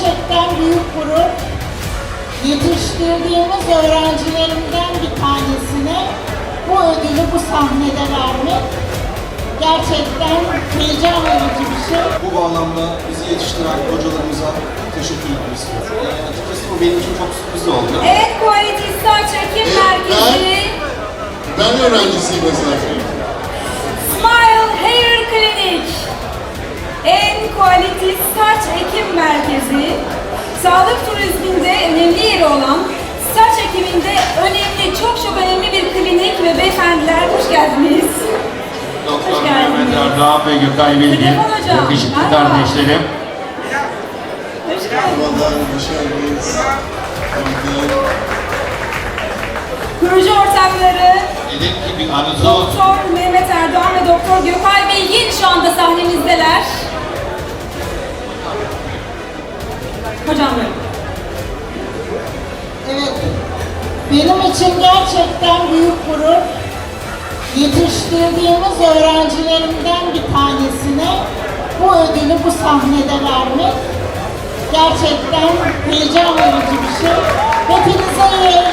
gerçekten büyük gurur. Yetiştirdiğimiz öğrencilerimden bir tanesine bu ödülü bu sahnede vermek gerçekten heyecan verici bir şey. Bu bağlamda bizi yetiştiren hocalarımıza teşekkür etmek istiyorum. Ee, açıkçası bu benim için çok sürpriz oldu. Evet, Quality Saç Ekim Evet, Merkezi, Ben öğrencisiyim mesela. Smile Hair Clinic, en Quality sağlık turizminde önemli yeri olan saç ekiminde önemli, çok çok önemli bir klinik ve beyefendiler hoş geldiniz. Doktor Hoş geldiniz. Mehmet Erdoğan ve Gökay hocam. yakışıklı Merhaba. kardeşlerim. Hoş geldiniz. Proje ortakları Dedim ki bir anısı olsun. Doktor Mehmet Erdoğan ve Doktor Gökay Bilgin şu anda sahnemizdeler. Hocam. Evet, benim için gerçekten büyük gurur. Yetiştirdiğimiz öğrencilerimden bir tanesine bu ödülü bu sahnede vermek gerçekten heyecan verici bir şey. Hepinize iyi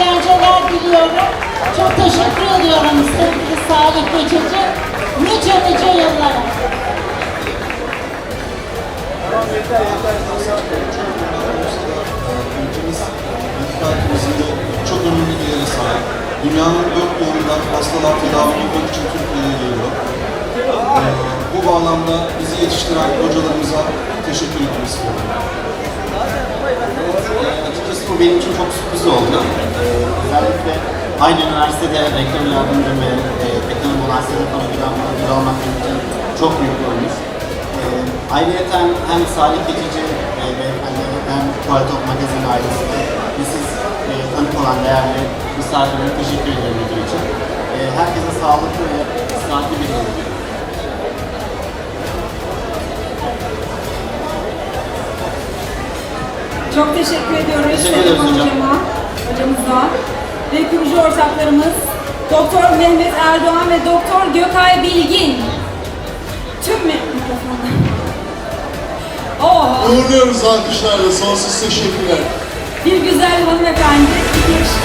Dünyanın dört bir yanından hastalar tedavi edilmek için Türkiye'ye geliyor. Ee, bu bağlamda bizi yetiştiren hocalarımıza teşekkür etmek istiyorum. Ee, Açıkçası bu benim için çok sürpriz oldu. Ee, özellikle aynı üniversitede rektör yardımcım ve e, olan Sedat Hoca'dan bir olmak benim için çok büyük olmuş. Ee, ayrıca hem Salih Geçici e, hem Quality of ve siz e, tanık olan değerli misafirlere teşekkür ederim ödül için. E, herkese sağlıklı ve sıhhatli bir yıl diliyorum. Çok teşekkür ediyoruz Teşekkür ederiz Telefon hocam. hocama, hocamıza ve kurucu ortaklarımız Doktor Mehmet Erdoğan ve Doktor Gökay Bilgin. Tüm mi- mikrofonlar. Oh, Uğurluyoruz alkışlarla, sonsuz teşekkürler. Bir güzel hanımefendi, bir